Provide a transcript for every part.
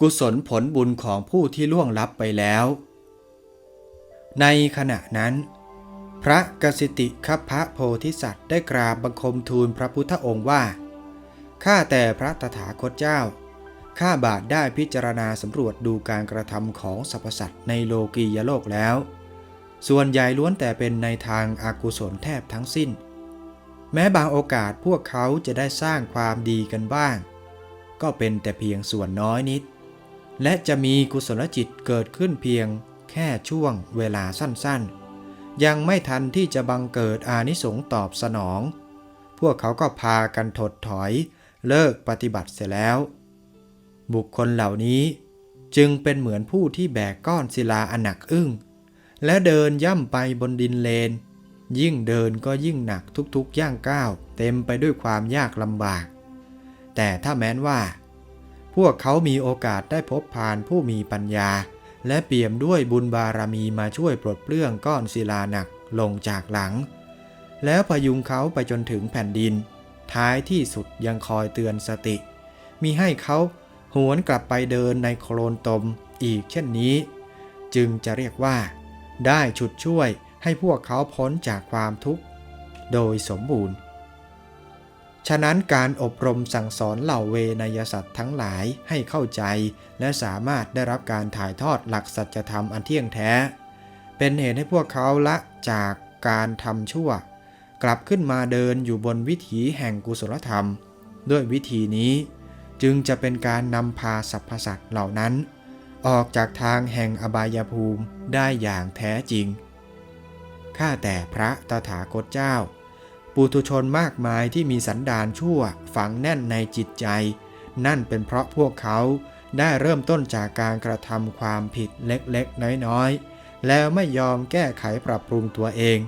กุศลผลบุญของผู้ที่ล่วงลับไปแล้ว ในขณะนั้น พระกสิติคพระโพธิสัตว์ได้กราบบังคมทูลพระพุทธองค์ว่า ข้าแต่พระตถาคตเจ้า ข้าบาทได้พิจารณาสำรวจดูการกระทำของสรรพสัตว์ในโลกียโลกแล้ว ส่วนใหญ่ล้วนแต่เป็นในทางอากุศลแทบทั้งสิ้น แม้บางโอกาสพวกเขาจะได้สร้างความดีกันบ้าง ก็เป็นแต่เพียงส่วนน้อยนิด และจะมีกุศลจิตเกิดขึ้นเพียงแค่ช่วงเวลาสั้นๆ ยังไม่ทันที่จะบังเกิดอานิสงส์ตอบสนอง พวกเขาก็พากันถดถอยเลิกปฏิบัติเสียแล้ว บุคคลเหล่านี้จึงเป็นเหมือนผู้ที่แบกก้อนศิลาอันหนักอึ้ง และเดินย่ำไปบนดินเลน ยิ่งเดินก็ยิ่งหนักทุกๆย่างก้าว เต็มไปด้วยความยากลำบาก แต่ถ้าแม้นว่า พวกเขามีโอกาสได้พบพานผู้มีปัญญา และเปี่ยมด้วยบุญบารมีมาช่วยปลดเปลื้องก้อนศิลาหนักลงจากหลัง แล้วพยุงเขาไปจนถึงแผ่นดิน ท้ายที่สุดยังคอยเตือนสติ มีให้เขาหวนกลับไปเดินในโคลนตมอีกเช่นนี้ จึงจะเรียกว่า ได้ฉุดช่วยให้พวกเขาพ้นจากความทุกข์ โดยสมบูรณ์ ฉะนั้นการอบรมสั่งสอนเหล่าเวนยสัตว์ทั้งหลายให้เข้าใจ และสามารถได้รับการถ่ายทอดหลักสัจธรรมอันเที่ยงแท้ เป็นเหตุให้พวกเขาละจากการทำชั่ว กลับขึ้นมาเดินอยู่บนวิถีแห่งกุศลธรรม ด้วยวิธีนี้ จึงจะเป็นการนำพาสรรพสัตว์เหล่านั้น ออกจากทางแห่งอบายภูมิได้อย่างแท้จริงข้าแต่พระตถาคตเจ้า ปุถุชนมากมายที่มีสันดานชั่วฝังแน่นในจิตใจ นั่นเป็นเพราะพวกเขาได้เริ่มต้นจากการกระทำความผิดเล็กๆ น้อยๆ แล้วไม่ยอมแก้ไขปรับปรุงตัวเอง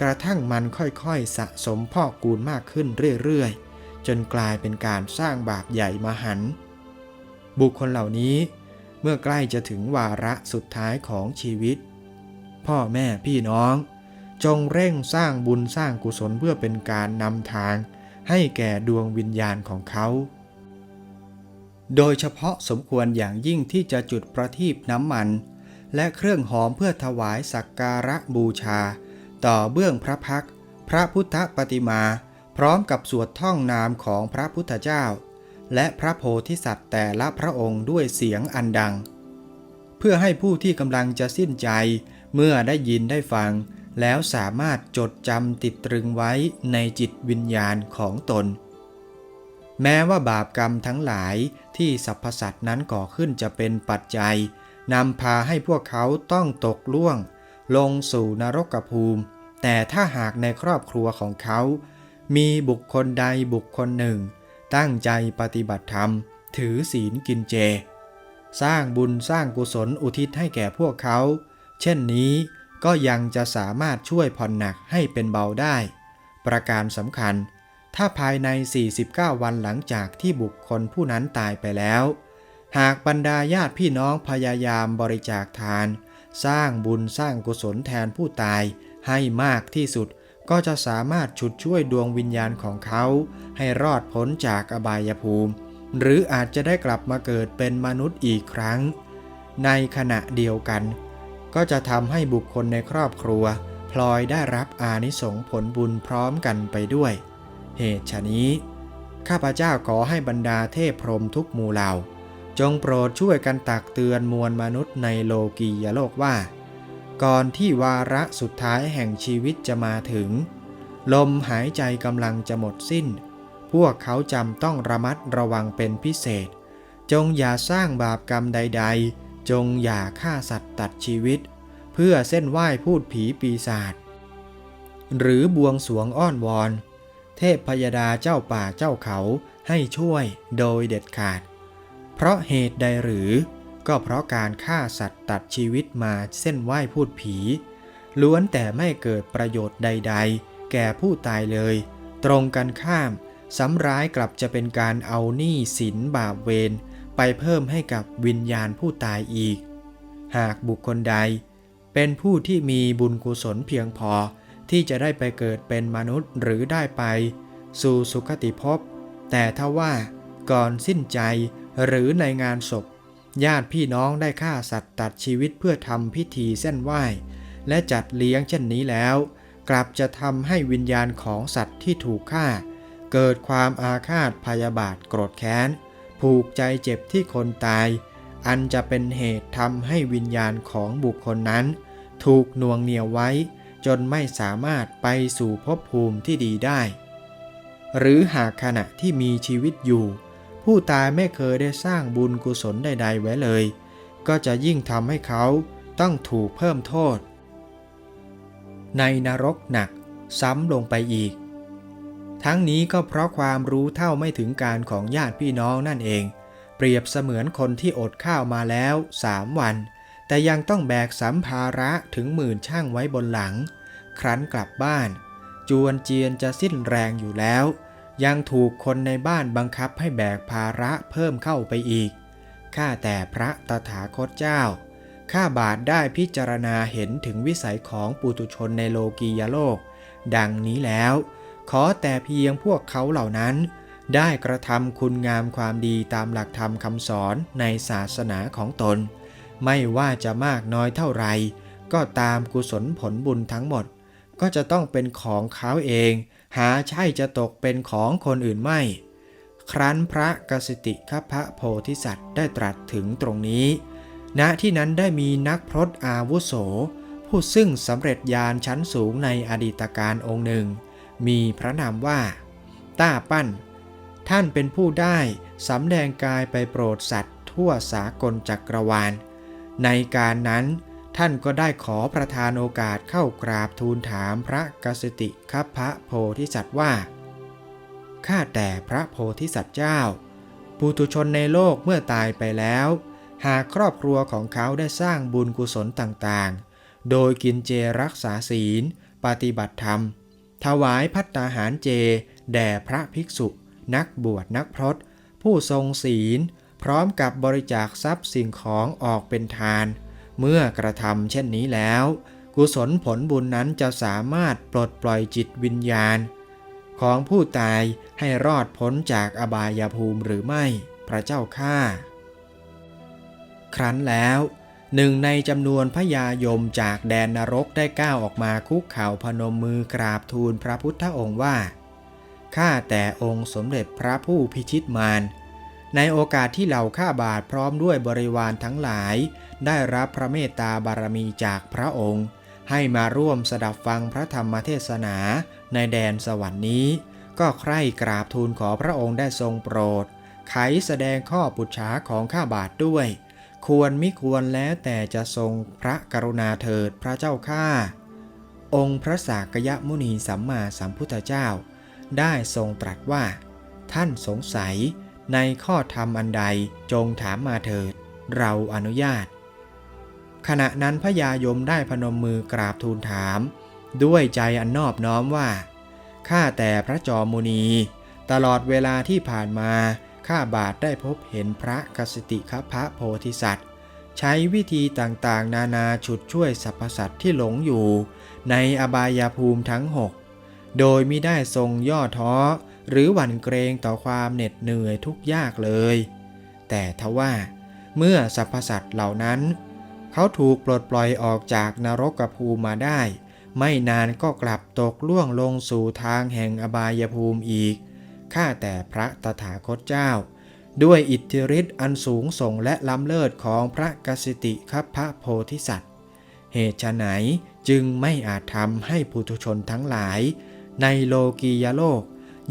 กระทั่งมันค่อยๆสะสมพอกกูลมากขึ้นเรื่อยๆ จนกลายเป็นการสร้างบาปใหญ่มหัน บุคคลเหล่านี้เมื่อใกล้จะถึงวาระสุดท้ายของชีวิต พ่อแม่พี่น้อง จงเร่งสร้างบุญสร้างกุศลเพื่อเป็นการนำทาง ให้แก่ดวงวิญญาณของเขา โดยเฉพาะสมควรอย่างยิ่งที่จะจุดประทีปน้ำมัน และเครื่องหอมเพื่อถวายสักการะบูชา ต่อเบื้องพระพัก พระพุทธปฏิมา พร้อมกับสวดท่องนามของพระพุทธเจ้า และพระโพธิสัตว์แต่ละพระองค์ด้วยเสียงอันดัง เพื่อให้ผู้ที่กำลังจะสิ้นใจเมื่อได้ยินได้ฟัง แล้วสามารถจดจำติดตรึงไว้ในจิตวิญญาณของตน แม้ว่าบาปกรรมทั้งหลายที่สรรพสัตว์นั้นก่อขึ้นจะเป็นปัจจัยนำพาให้พวกเขาต้องตกล่วง ลงสู่นรกภูมิ แต่ถ้าหากในครอบครัวของเขา มีบุคคลใดบุคคลหนึ่ง ตั้งใจปฏิบัติธรรม ถือศีลกินเจ สร้างบุญสร้างกุศลอุทิศให้แก่พวกเขา เช่นนี้ ก็ยังจะสามารถช่วยผ่อนหนักให้เป็นเบาได้ ประการสำคัญ ถ้าภายใน 49 วันหลังจากที่บุคคลผู้นั้นตายไปแล้ว หากบรรดาญาติพี่น้องพยายามบริจาคทาน สร้างบุญสร้างกุศลแทนผู้ตายให้มากที่สุดก็จะสามารถฉุดช่วยดวงวิญญาณของเขา ให้รอดพ้นจากอบายภูมิ หรืออาจจะได้กลับมาเกิดเป็นมนุษย์อีกครั้ง ในขณะเดียวกัน ก็จะทำให้บุคคลในครอบครัว พลอยได้รับอานิสงผลบุญพร้อมกันไปด้วย เหตุฉะนี้ ข้าพเจ้าขอให้บรรดาเทพพรหมทุกหมู่เหล่า จงโปรดช่วยกันตักเตือนมวลมนุษย์ในโลกียโลกว่า ก่อนที่วาระสุดท้ายแห่งชีวิตจะมาถึง ลมหายใจกำลังจะหมดสิ้น พวกเขาจำต้องระมัดระวังเป็นพิเศษ จงอย่าสร้างบาปกรรมใด ๆ จงอย่าฆ่าสัตว์ตัดชีวิต เพื่อเส้นไหว้พูดผีปีศาจหรือบวงสรวงอ้อนวอน เทพพยดาเจ้าป่าเจ้าเขาให้ช่วยโดยเด็ดขาด เพราะเหตุใดหรือ ก็เพราะการฆ่าสัตว์ตัดชีวิตมาเส้นไหว้พูดผี ล้วนแต่ไม่เกิดประโยชน์ใด ๆ แก่ผู้ตายเลย ตรงกันข้ามสำร้ายกลับจะเป็นการเอาหนี้สินบาปเวร ไปเพิ่มให้กับวิญญาณผู้ตายอีก หากบุคคลใด เป็นผู้ที่มีบุญกุศลเพียงพอที่จะได้ไปเกิดเป็นมนุษย์หรือได้ไป สู่สุคติภพ แต่ถ้าว่าก่อนสิ้นใจหรือในงานศพ ญาติพี่น้องได้ฆ่าสัตว์ตัดชีวิตเพื่อทำพิธีเส้นไหว้ และจัดเลี้ยงเช่นนี้แล้ว กลับจะทำให้วิญญาณของสัตว์ที่ถูกฆ่า เกิดความอาฆาตพยาบาทโกรธแค้น ผูกใจเจ็บที่คนตาย อันจะเป็นเหตุทำให้วิญญาณของบุคคลนั้น ถูกน่วงเหนียวไว้ จนไม่สามารถไปสู่ภพภูมิที่ดีได้ หรือหากขณะที่มีชีวิตอยู่ ผู้ตายไม่เคยได้สร้างบุญกุศลใด ๆ ไว้เลย ก็จะยิ่งทำให้เขาต้องถูกเพิ่มโทษ ในนรกหนักซ้ำลงไปอีก ทั้งนี้ก็เพราะความรู้เท่าไม่ถึงการของญาติพี่น้องนั่นเอง เปรียบเสมือนคนที่อดข้าวมาแล้วสามวัน แต่ยังต้องแบกสัมภาระถึงหมื่นช่างไว้บนหลัง ครั้นกลับบ้าน จวนเจียนจะสิ้นแรงอยู่แล้ว ยังถูกคนในบ้านบังคับให้แบกภาระเพิ่มเข้าไปอีก ข้าแต่พระตถาคตเจ้า ข้าบาทได้พิจารณาเห็นถึงวิสัยของปุตุชนในโลกียโลก ดังนี้แล้ว ขอแต่เพียงพวกเขาเหล่านั้น ได้กระทำคุณงามความดีตามหลักธรรมคำสอนในศาสนาของตน ไม่ว่าจะมากน้อยเท่าไหร่ก็ตามกุศลผลบุญทั้งหมด ก็จะต้องเป็นของเขาเอง หาใช่จะตกเป็นของคนอื่นไม่ ครั้นพระกสิติขพระโพธิสัตว์ได้ตรัสถึงตรงนี้ ณที่นั้นได้มีนักพรตอาวุโส ผู้ซึ่งสำเร็จญาณชั้นสูงในอดีตการองค์หนึ่ง มีพระนามว่า ต้าปั้น ท่านเป็นผู้ได้สำแดงกายไปโปรดสัตว์ทั่วสากลจักรวาล ในการนั้นท่านก็ได้ขอประทานโอกาสเข้ากราบทูลถามพระกสติคพระโพธิสัตว์ว่า ข้าแต่พระโพธิสัตว์เจ้า ปุตุชนในโลกเมื่อตายไปแล้ว หากครอบครัวของเขาได้สร้างบุญกุศลต่างๆ โดยกินเจรักษาศีล ปฏิบัติธรรม ถวายพัตตาหารเจ แด่พระภิกษุ นักบวชนักพรตผู้ทรงศีล พร้อมกับบริจาคทรัพย์สิ่งของออกเป็นทาน เมื่อกระทำเช่นนี้แล้ว กุศลผลบุญนั้นจะสามารถปลดปล่อยจิตวิญญาณ ของผู้ตายให้รอดพ้นจากอบายภูมิหรือไม่พระเจ้าข้าครั้นแล้ว หนึ่งในจำนวนพญายมจากแดนนรกได้ก้าวออกมาคุกเข่าพนมมือกราบทูลพระพุทธองค์ว่า ข้าแต่องค์สมเด็จพระผู้พิชิตมาร ในโอกาสที่เหล่าข้าบาทพร้อมด้วยบริวารทั้งหลาย ได้รับพระเมตตาบารมีจากพระองค์ ให้มาร่วมสดับฟังพระธรรมเทศนาในแดนสวรรค์นี้ ก็ใคร่กราบทูลขอพระองค์ได้ทรงโปรด ไขแสดงข้อปุจฉาของข้าบาทด้วย ควรมิควรแล้วแต่จะทรงพระกรุณาเถิดพระเจ้าข้าองค์พระสากยมุนีสัมมาสัมพุทธเจ้า ได้ทรงตรัสว่า ท่านสงสัยในข้อธรรมอันใดจงถามมาเถิด เราอนุญาต ขณะนั้นพญายมได้พนมมือกราบทูลถาม ด้วยใจอันนอบน้อมว่าข้าแต่พระจอมมุนี ตลอดเวลาที่ผ่านมา ข้าบาทได้พบเห็นพระกสิติคพระโพธิสัตว์ ใช้วิธีต่างๆ นานาฉุดช่วยสรรพสัตว์ที่หลงอยู่ ในอบายภูมิทั้งหกโดยมิได้ทรงย่อท้อ หรือหวั่นเกรงต่อความเหน็ดเหนื่อยทุกยากเลย แต่ทว่าเมื่อสรรพสัตว์เหล่านั้น เขาถูกปลดปล่อยออกจากนรกภูมิมาได้ ไม่นานก็กลับตกล่วงลงสู่ทางแห่งอบายภูมิอีก ข้าแต่พระตถาคตเจ้า ด้วยอิทธิฤทธิ์อันสูงส่งและล้ำเลิศของพระกสิติคัพพระโพธิสัตว์ เหตุไฉนจึงไม่อาจทำให้ปุถุชนทั้งหลาย ในโลกียโลก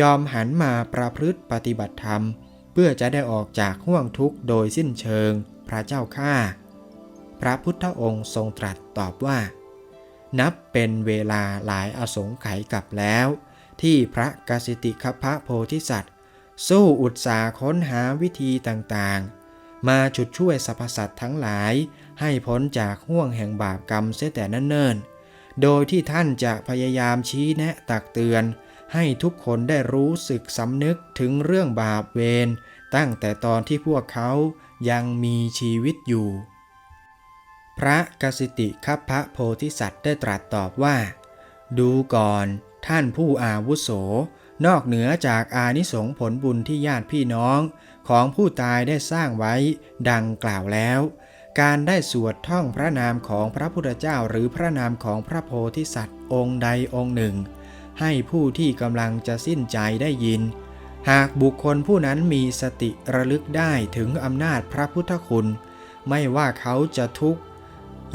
ยอมหันมาประพฤติปฏิบัติธรรม เพื่อจะได้ออกจากห่วงทุกข์โดยสิ้นเชิงพระเจ้าข้าพระพุทธองค์ทรงตรัสตอบว่า นับเป็นเวลาหลายอสงไขยกับแล้ว ที่พระกสิติคพระโพธิสัตว์ สู้อุตสาหค้นหาวิธีต่างๆ มาฉุดช่วยสรรพสัตว์ทั้งหลาย ให้พ้นจากห่วงแห่งบาปกรรมเสียแต่นั่นเนิ่นโดยที่ท่านจะพยายามชี้แนะตักเตือน ให้ทุกคนได้รู้สึกสำนึกถึงเรื่องบาปเวรตั้งแต่ตอนที่พวกเขายังมีชีวิตอยู่ พระกสิติคัพพระโพธิสัตว์ได้ตรัสตอบว่า ดูก่อน ท่านผู้อาวุโส นอกเหนือจากอานิสงส์ผลบุญที่ญาติพี่น้อง ของผู้ตายได้สร้างไว้ดังกล่าวแล้ว การได้สวดท่องพระนามของพระพุทธเจ้าหรือพระนามของพระโพธิสัตว์องค์ใดองค์หนึ่ง ให้ผู้ที่กำลังจะสิ้นใจได้ยิน หากบุคคลผู้นั้นมีสติระลึกได้ถึงอำนาจพระพุทธคุณ ไม่ว่าเขาจะทุกข์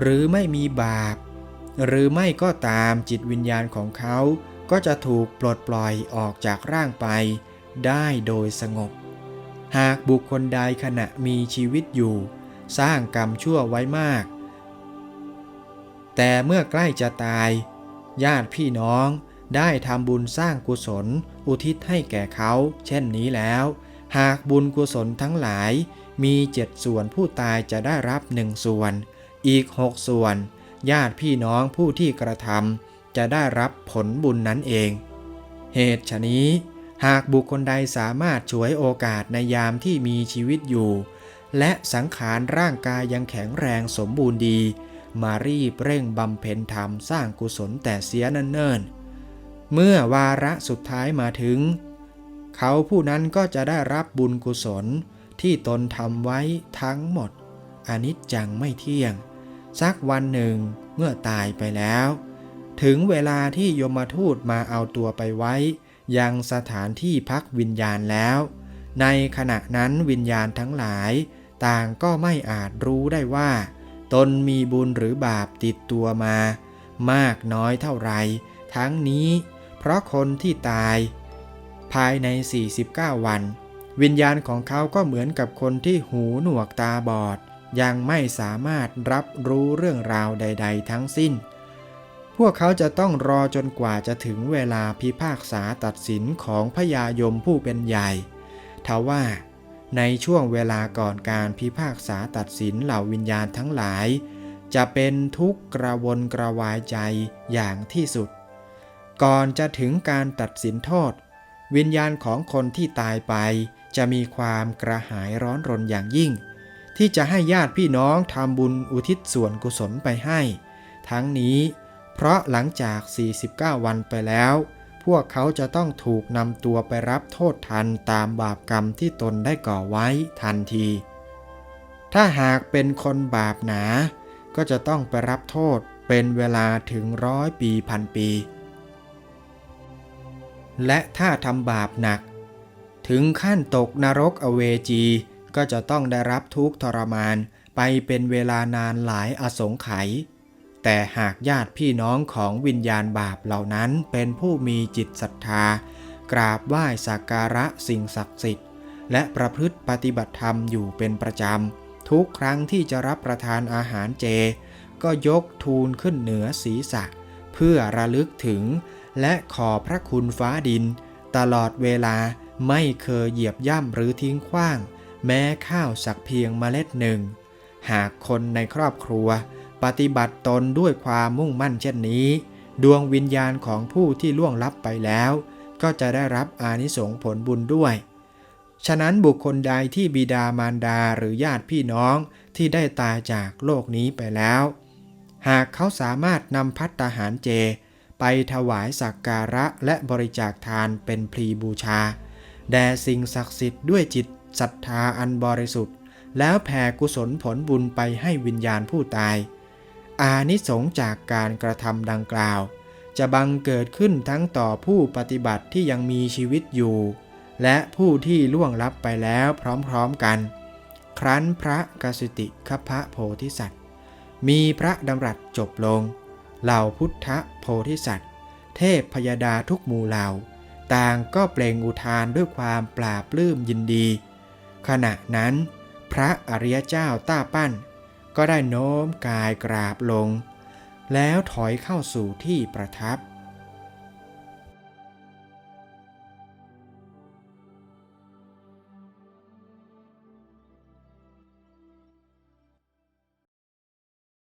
หรือไม่มีบาป หรือไม่ก็ตามจิตวิญญาณของเขา ก็จะถูกปลดปล่อยออกจากร่างไปได้โดยสงบ หากบุคคลใดขณะมีชีวิตอยู่ สร้างกรรมชั่วไว้มาก แต่เมื่อใกล้จะตาย ญาติพี่น้องได้ทำบุญสร้างกุศล อุทิศให้แก่เขา เช่นนี้แล้ว หากบุญกุศลทั้งหลายมีเจ็ดส่วนผู้ตายจะได้รับหนึ่งส่วน อีกหกส่วน ญาติพี่น้องผู้ที่กระทำ จะได้รับผลบุญนั้นเอง เหตุฉนี้ หากบุคคลใดสามารถฉวยโอกาสในยามที่มีชีวิตอยู่ และสังขารร่างกายยังแข็งแรงสมบูรณ์ดี มารีบเร่งบำเพ็ญธรรมสร้างกุศลแต่เสียนั่นเนิ่นๆ เมื่อวาระสุดท้ายมาถึง เขาผู้นั้นก็จะได้รับบุญกุศลที่ตนทำไว้ทั้งหมดอนิจจังไม่เที่ยง สักวันหนึ่งเมื่อตายไปแล้ว ถึงเวลาที่ยมทูตมาเอาตัวไปไว้ ยังสถานที่พักวิญญาณแล้ว ในขณะนั้นวิญญาณทั้งหลาย ต่างก็ไม่อาจรู้ได้ว่า ตนมีบุญหรือบาปติดตัวมา มากน้อยเท่าไรทั้งนี้ เพราะคนที่ตาย ภายใน 49 วัน วิญญาณของเขาก็เหมือนกับคนที่หูหนวกตาบอด ยังไม่สามารถรับรู้เรื่องราวใด ๆ ทั้งสิ้น พวกเขาจะต้องรอจนกว่าจะถึงเวลาพิพากษาตัดสินของพญายมผู้เป็นใหญ่ทว่าในช่วงเวลาก่อนการพิพากษาตัดสินเหล่าวิญญาณทั้งหลาย จะเป็นทุกข์กระวนกระวายใจอย่างที่สุด ก่อนจะถึงการตัดสินโทษ วิญญาณของคนที่ตายไป จะมีความกระหายร้อนรนอย่างยิ่ง ที่จะให้ญาติพี่น้องทำบุญอุทิศส่วนกุศลไปให้ ทั้งนี้ เพราะหลังจาก 49 วันไปแล้ว พวกเขาจะต้องถูกนำตัวไปรับโทษทันตามบาปกรรมที่ตนได้ก่อไว้ทันที ถ้าหากเป็นคนบาปหนา ก็จะต้องไปรับโทษเป็นเวลาถึงร้อยปีพันปี และถ้าทำบาปหนัก ถึงขั้นตกนรกอเวจี ก็จะต้องได้รับทุกข์ทรมานไปเป็นเวลานานหลายอสงไขย แต่หากญาติพี่น้องของวิญญาณบาปเหล่านั้นเป็นผู้มีจิตศรัทธา กราบไหว้สักการะสิ่งศักดิ์สิทธิ์ และประพฤติปฏิบัติธรรมอยู่เป็นประจำ ทุกครั้งที่จะรับประทานอาหารเจ ก็ยกทูลขึ้นเหนือศีรษะ เพื่อระลึกถึง และขอพระคุณฟ้าดิน ตลอดเวลาไม่เคยเหยียบย่ำหรือทิ้งขว้าง แม้ข้าวสักเพียงเมล็ดหนึ่ง หากคนในครอบครัว ปฏิบัติตนด้วยความมุ่งมั่นเช่นนี้ ดวงวิญญาณของผู้ที่ล่วงลับไปแล้ว ก็จะได้รับอานิสงผลบุญด้วย ฉะนั้นบุคคลใดที่บิดามารดาหรือญาติพี่น้องที่ได้ตายจากโลกนี้ไปแล้ว หากเขาสามารถนำพัตตาหารเจ ไปถวายสักการะและบริจาคทานเป็นพรีบูชา แด่สิ่งศักดิ์สิทธิ์ด้วยจิตศรัทธาอันบริสุทธิ์ แล้วแผ่กุศลผลบุญไปให้วิญญาณผู้ตาย อานิสงส์จากการกระทำดังกล่าว จะบังเกิดขึ้นทั้งต่อผู้ปฏิบัติที่ยังมีชีวิตอยู่ และผู้ที่ล่วงลับไปแล้วพร้อมๆกัน ครั้นพระกสิติคพระโพธิสัตว์ มีพระดำรัสจบลง เหล่าพุทธโพธิสัตว์ เทพพยดาทุกหมู่เหล่า ต่างก็เปล่งอุทานด้วยความปราบปลื้มยินดี ขณะนั้น พระอริยเจ้าต้าปั้น ก็ได้โน้มกายกราบลง แล้วถอยเข้าสู่ที่ประทับ